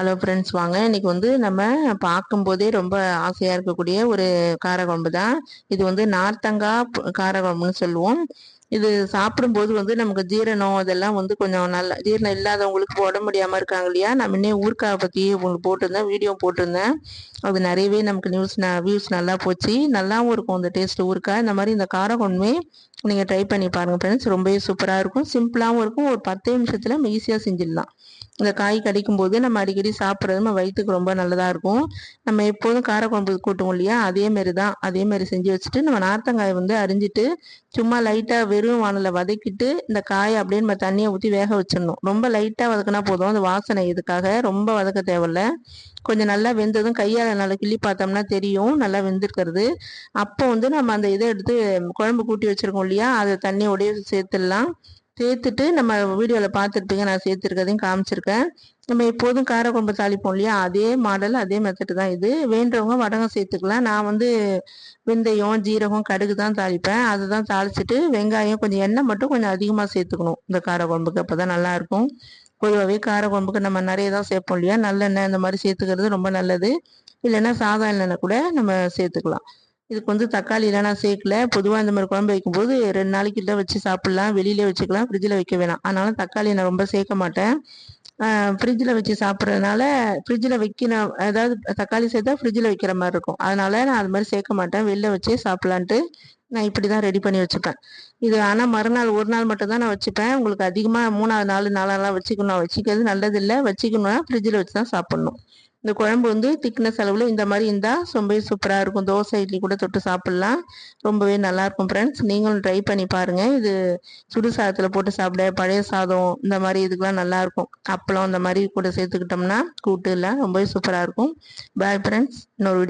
Hello friends வாங்க. இன்னைக்கு வந்து நம்ம பார்க்கும்போதே ரொம்ப ஆசையாக இருக்கக்கூடிய ஒரு காரக்குழம்பு தான் இது வந்து நார்த்தங்காய் காரக்குழம்புன்னு சொல்லுவோம். இது சாப்பிடும்போது வந்து நமக்கு ஜீரணம் அதெல்லாம் வந்து கொஞ்சம் நல்ல ஜீரணம் இல்லாதவங்களுக்கு உடம்பு முடியாமல் இருக்காங்க இல்லையா? நான் முன்னே ஊர்க்காவை பற்றி உங்களுக்கு போட்டிருந்தேன் வீடியோ போட்டிருந்தேன். அது நிறையவே நமக்கு நியூஸ் வியூஸ் நல்லா போச்சு. நல்லாவும் இருக்கும் அந்த டேஸ்ட் ஊருக்கா இந்த மாதிரி இந்த காரக்குழம்புமே நீங்கள் ட்ரை பண்ணி பாருங்கள் ஃப்ரெண்ட்ஸ் ரொம்பவே சூப்பராக இருக்கும். சிம்பிளாகவும் இருக்கும். ஒரு பத்து நிமிஷத்தில் நம்ம ஈஸியாக செஞ்சிடலாம். இந்த காய் கடிக்கும் போது நம்ம அடிக்கடி சாப்பிட்றது நம்ம வயிற்றுக்கு ரொம்ப நல்லதாக இருக்கும். நம்ம எப்போதும் காரக்குழம்பு கூட்டுவோம் இல்லையா? அதே மாதிரி தான். அதே மாதிரி செஞ்சு வச்சுட்டு நம்ம நார்த்தங்காயை வந்து அரிஞ்சிட்டு சும்மா லைட்டாக வெறும் வானலை வதக்கிட்டு இந்த காயை அப்படியே நம்ம தண்ணியை ஊற்றி வேக வச்சிடணும். ரொம்ப லைட்டாக வதக்கினா போதும். அந்த வாசனை இதுக்காக. ரொம்ப வதக்க தேவையில்ல. கொஞ்சம் நல்லா வெந்ததும் கையால் நல்லா கிள்ளி பார்த்தோம்னா தெரியும். நல்லா வெந்திருக்கிறது. அப்போ வந்து நம்ம அந்த இதை எடுத்து குழம்பு கூட்டி வச்சுருக்கோம் இல்லையா அதை தண்ணியோடய சேர்த்துடலாம். சேர்த்துட்டு நம்ம வீடியோவில் பார்த்துருப்பீங்க நான் சேர்த்துருக்கதையும் காமிச்சிருக்கேன். நம்ம எப்போதும் காரக்குழம்பு தாளிப்போம் இல்லையா? அதே மாடல் அதே மெத்தட் தான் இது. வேண்டவங்க வடகம் சேர்த்துக்கலாம். நான் வந்து வெந்தயம் ஜீரகம் கடுகு தான் தாளிப்பேன். அதுதான் தாளிச்சிட்டு வெங்காயம் கொஞ்சம் எண்ணெய் மட்டும் கொஞ்சம் அதிகமாக சேர்த்துக்கணும். இந்த காரக்குழம்புக்கு அப்போ தான் நல்லாயிருக்கும் பொதுவாகவே காரக்குழம்புக்கு நம்ம நிறைய தான் சேர்ப்போம் இல்லையா? நல்லெண்ணெய் இந்த மாதிரி சேர்த்துக்கிறது ரொம்ப நல்லது. இல்லைன்னா சாதா எண்ணெய் கூட நம்ம சேர்த்துக்கலாம். இதுக்கு வந்து தக்காளிலாம் நான் சேர்க்கல. பொதுவாக இந்த மாதிரி குழம்பு வைக்கும்போது ரெண்டு நாளைக்கு தான் வச்சு சாப்பிட்லாம். வெளியிலே வச்சுக்கலாம். ஃப்ரிட்ஜில் வைக்க வேணாம். அதனால தக்காளி நான் ரொம்ப சேர்க்க மாட்டேன். ஃப்ரிட்ஜில் வச்சு சாப்பிட்றதுனால ஃப்ரிட்ஜில் வைக்கணும் அதாவது தக்காளி சேர்த்தா ஃப்ரிட்ஜில் வைக்கிற மாதிரி இருக்கும். அதனால நான் அது மாதிரி சேர்க்க மாட்டேன். வெளில வச்சே சாப்பிட்லான்ட்டு நான் இப்படி தான் ரெடி பண்ணி வச்சுப்பேன். இது ஆனால் மறுநாள் ஒரு நாள் மட்டும் தான் நான் வச்சுப்பேன். உங்களுக்கு அதிகமாக மூணாவது நாலு நாளெல்லாம் வச்சுக்கணும். வச்சுக்கிறது நல்லதில்லை. வச்சுக்கணும்னா ஃப்ரிட்ஜில் வச்சு தான் சாப்பிட்ணும். இந்த குழம்பு வந்து திக்னஸ் அளவில் இந்த மாதிரி இருந்தால் ரொம்பவே சூப்பராக இருக்கும். தோசை இட்லி கூட தொட்டு சாப்பிட்லாம். ரொம்பவே நல்லாயிருக்கும் ஃப்ரெண்ட்ஸ் நீங்களும் ட்ரை பண்ணி பாருங்கள் இது சுடு சாதத்தில் போட்டு சாப்பிட பழைய சாதம் இந்த மாதிரி இதுக்கெலாம் நல்லாயிருக்கும் அப்பளம் இந்த மாதிரி கூட சேர்த்துக்கிட்டோம்னா கூட்டு இல்லை. ரொம்பவே சூப்பராக இருக்கும். பாய் ஃப்ரெண்ட்ஸ் இன்னொரு வீடியோ